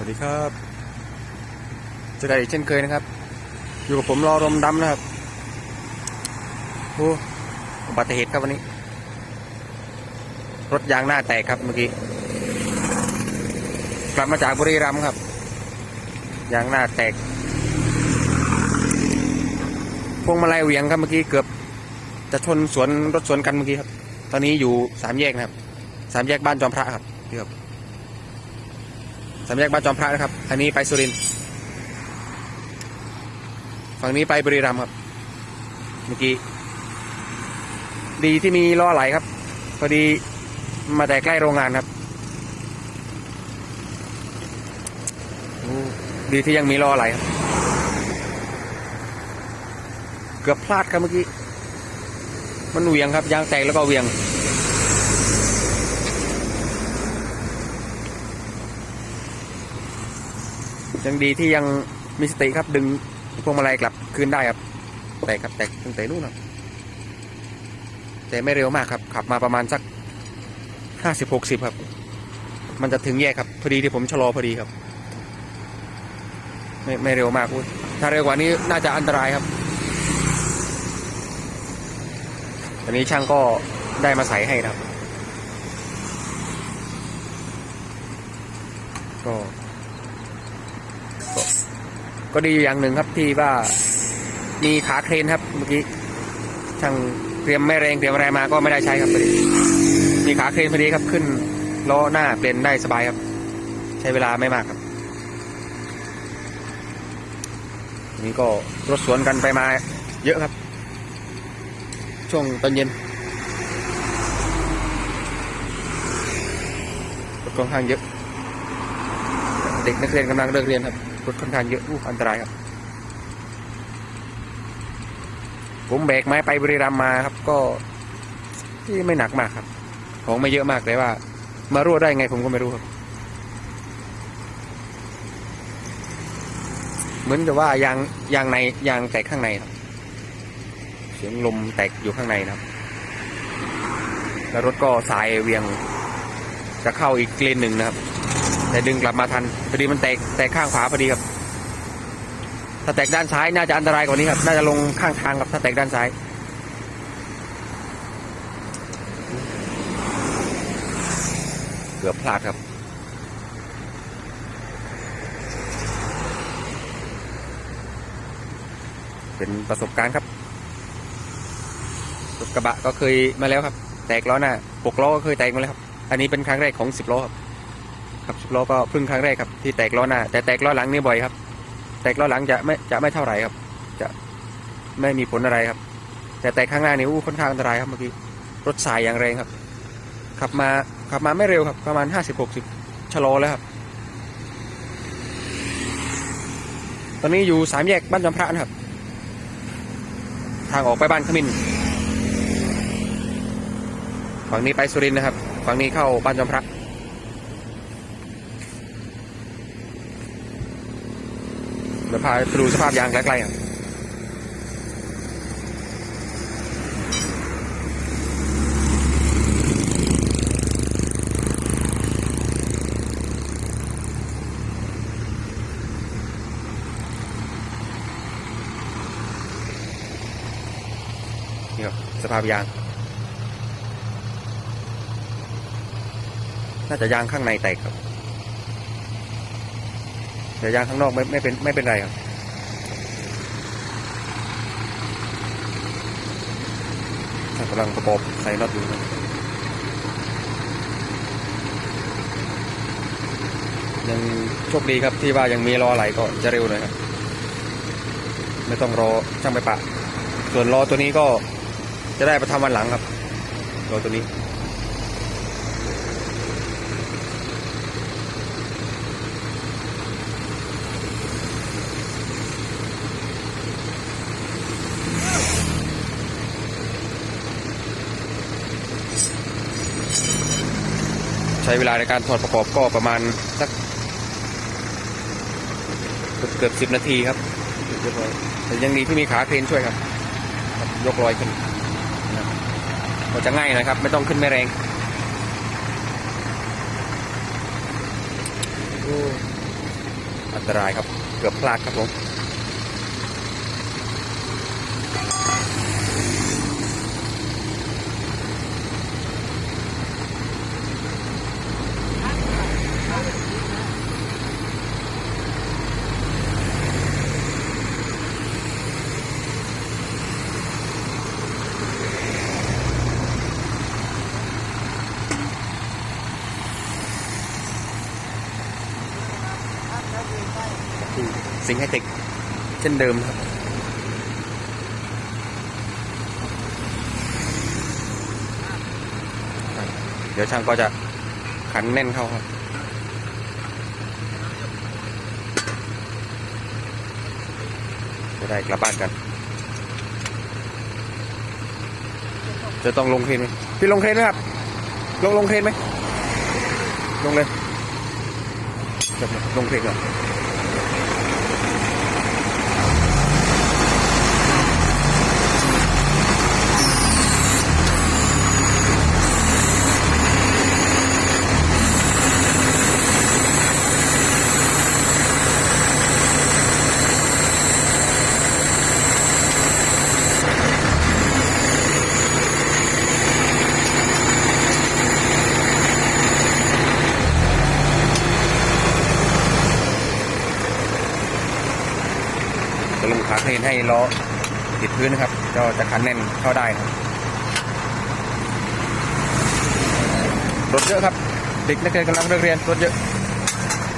วัสดีครับเจอกันอีกเช่นเคยนะครับ อยู่กับผมรอรมดำนะครับโอ้อุบัติเหตุครับวันนี้ รถยางหน้าแตกครับเมื่อกี้ กลับมาจากบุรีรัมย์ครับ ยางหน้าแตก พวงมาลัยเหวียงครับเมื่อกี้เกือบ จะชนสวนรถสวนกันเมื่อกี้ครับ ตอนนี้อยู่สามแยกนะครับ สามแยกบ้านจอมพระครับพี่ครับ สามแยกบ้านจอมพระนะครับอันนี้ไปสุรินทร์ฝั่งนี้ไปบุรีรัมย์ครับ เมื่อกี้ ดีที่มีล้อไหลครับ พอดีมาแต่ใกล้โรงงานครับ ดีที่ยังมีล้อไหลครับ เกือบพลาดครับเมื่อกี้ มันเหวียงครับ ยางแตกแล้วก็เหวียง ยังดีที่ยังมีสติครับดึงพวงมาลัยกลับคืนได้ครับ แตกครับแตกตั้งแต่นู่นครับแต่ไม่เร็วมากครับ ขับมาประมาณสักห้าสิบหกสิบครับ มันจะถึงแยกครับพอดีที่ผมชะลอพอดีครับ ไม่ไม่เร็วมากอุ้ยถ้าเร็วกว่านี้น่าจะอันตรายครับตอนนี้ช่างก็ได้มาใส่ให้นะครับ ก็ ก็ดีอยู่อย่างหนึ่งครับที่ว่ามีขาเครนครับเมื่อกี้ช่างเตรียมไม่แรงเตรียมอะไรมาก็ไม่ได้ใช้ครับพอดีมีขาเครนพอดีครับขึ้นล้อหน้าเปลี่ยนได้สบายครับ ใช้เวลาไม่มากครับนนี้ก็รถสวนกันไปมาเยอะครับ ช่วงตอนเย็นรถค่อนข้างเยอะ เด็กนักเรียนกำลังเลิกเรียนครับ รถค่อนข้างเยอะอู้อันตรายครับ ผมแบกไม้ไปบริรัมมาครับ ก็ที่ไม่หนักมากครับ ของไม่เยอะมากแต่ว่า มารั่วได้ไงผมก็ไม่รู้ครับ เหมือนกับว่ายางยางในยางแตกข้างในครับเสียงลมแตกอยู่ข้างในนะครับ แล้วรถก็สายเวียง จะเข้าอีกเลนหนึ่งนะครับ แต่ดึงกลับมาทันพอดีมันแตกแตกข้างขวาพอดีครับ ถ้าแตกด้านซ้ายน่าจะอันตรายกว่านี้ครับ น่าจะลงข้างทางครับถ้าแตกด้านซ้ายเกือบพลาดครับเป็นประสบการณ์ครับรถกระบะก็เคยมาแล้วครับ แตกล้อหน้าปกล้อก็เคยแตกมาแล้วครับ อันนี้เป็นครั้งแรกของสิบล้อครับ ครับสิบล้อก็เพิ่งครั้งแรกครับที่แตกล้อหน้า แต่แตกล้อหลังนี่บ่อยครับ แตกล้อหลังจะไม่จะไม่เท่าไหร่ครับ จะไม่มีผลอะไรครับ แต่แตกข้างหน้านี่อู้ค่อนข้างอันตรายครับเมื่อกี้รถสายอย่างแรงครับ ขับมาขับมาไม่เร็วครับ ประมาณห้าสิบหกสิบชะลอแล้วครับ ตอนนี้อยู่สามแยกบ้านจอมพระนะครับ ทางออกไปบ้านขมินฝั่งนี้ไปสุรินทร์นะครับ ฝั่งนี้เข้าบ้านจอมพระ เดี๋ยวพาไปดูสภาพยางใกล้ๆครับนี่ครับสภาพยาง น่าจะยางข้างในแตกครับ แต่ยางข้างนอกไม่ไม่เป็นไม่เป็นไรครับกำลังประกอบใส่น็อตอยู่ครับยังโชคดีครับที่ว่ายังมีล้อไหลก็จะเร็วหน่อยครับไม่ต้องรอช่างไปปะ ส่วนล้อตัวนี้ก็จะได้ไปทำวันหลังครับล้อตัวนี้ ช้เวลาในการถอดประกอบก็ประมาณสักเกือบสิบนาทีครับแต่ยังดีที่มีขาเครนช่วยครับ ยกลอยขึ้นนะครับก็จะง่ายนะครับ ไม่ต้องขึ้นไม่แรงโอ้ตรายครับ เกือบพลาดครับผม สิงห์ไฮเทคเช่นเดิมครับเดี๋ยวช่างก็จะขันแน่นเข้าครับจะได้กลับบ้านกัน จะต้องลงเครนไหมพี่ลงเครนไหมครับ ลงลงเครนไหมลงเลยลงเครนก่อน จะลงขาเครน ให้ล้อติดพื้นนะครับ ก็จะคันแน่นเข้าได้ครับรถเยอะครับเด็กนักเรียนกำลังเลิกเรียนรถเยอะ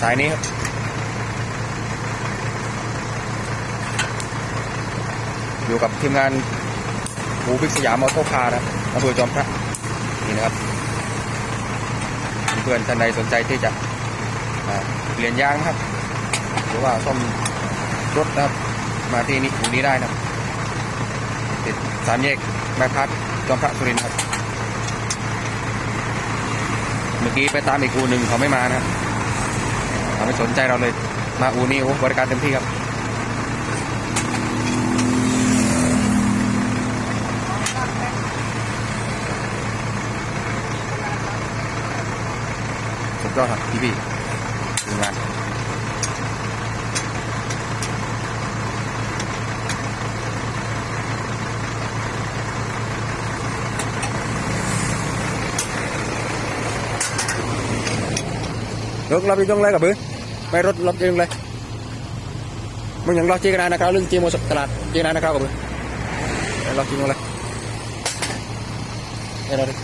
สายนี้ครับอยู่กับทีมงานบูบิ๊กสยามออโต้คาร์นะครับอำเภอจอมพระนี่นะครับ เพื่อนท่านใดสนใจที่จะเปลี่ยนยางนะครับ หรือว่าซ่อมรถนะครับ มาที่นี่ตรงนี้ได้นะติดสามแยกใบพัดจอมพระสุรินทร์ครับเมื่อกี้ไปตามอีกอูหนึ่งเขาไม่มานะครับเขาไม่สนใจเราเลย มาอูนี้โอ้บริการเต็มที่ครับสุดยอดครับพี่พี่ทีมงาน รถเราไปตรงไรกับบื้อไม่รถเราไปตรงไรมึงยังรอจีกันนะครับเรื่องจีโมสตลาดจีกันนะครับกับบื้อรอจีโมเลยเดี๋ยวเราดิ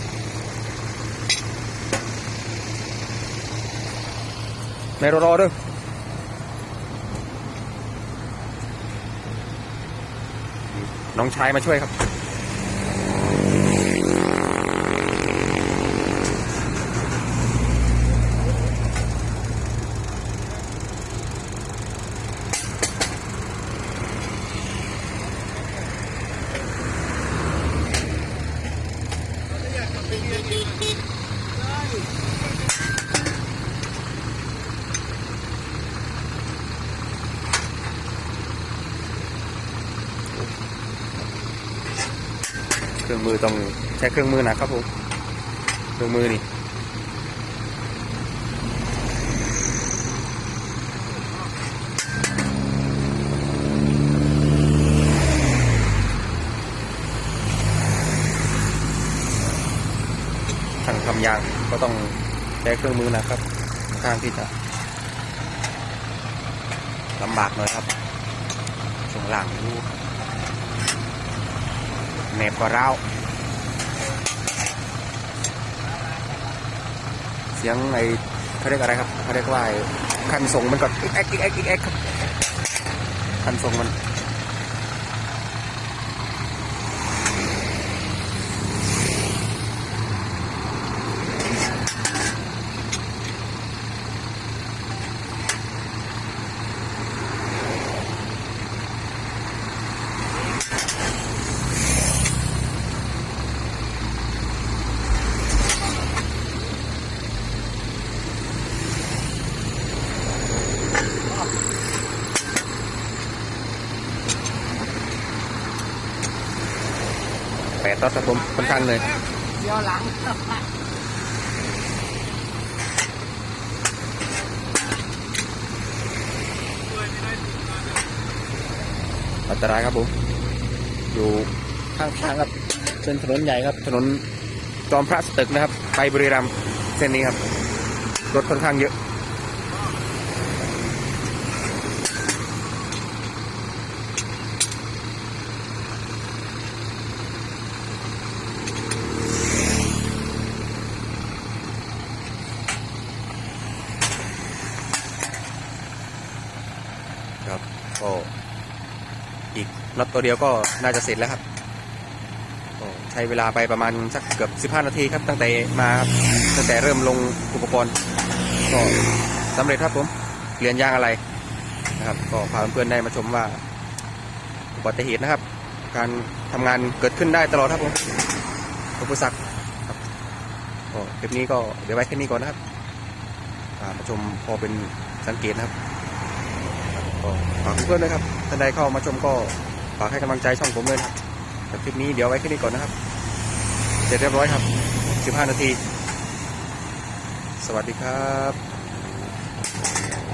ในรอรอด้วยน้องชายมาช่วยครับ เครื่องมือต้องใช้เครื่องมือนะครับผมเครื่องมือนี่ช่างทำยางก็ต้องใช้เครื่องมือนะครับข้างที่จะลำบากหน่อยครับช่วงล่างดู แหนบกว่าเราเสียงไอ้เขาเรียกอะไรครับเขาเรียกว่าคันส่งมันก็อีกแอ๊กอีกแอ๊กอีกแอ๊กครับคันส่งมัน แปดต่อดครับผมค่อนข้างเลยเดี๋หลังอันตรายครับผม อยู่ข้างทางครับเส้นถนนใหญ่ครับ ถนนจอมพระสตึกนะครับ ไปบริรัมเส้นนี้ครับ รถค่อนข้างเยอะ อีกน็อตตัวเดียวก็น่าจะเสร็จแล้วครับใช้เวลาไปประมาณสักเกือบ 15 นาทีครับ ตั้งแต่มาตั้งแต่เริ่มลงอุปกรณ์ก็สำเร็จครับผมเปลี่ยนยางอะไรนะครับ ก็พาเพื่อนได้มาชมว่าอุบัติเหตุนะครับ การทำงานเกิดขึ้นได้ตลอดครับผมอุปสรรคครับก็คลิปนี้ก็เดี๋ยวไว้แค่นี้ก่อนนะครับมาชมพอเป็นสังเกตนะครับ ก็ฝากเพื่อนๆด้วยครับท่านใดเข้ามาชมก็ฝากให้กำลังใจช่องผมด้วยครับแต่คลิปนี้เดี๋ยวไว้แค่นี้ก่อนนะครับ เสร็จเรียบร้อยครับ 15 นาที สวัสดีครับ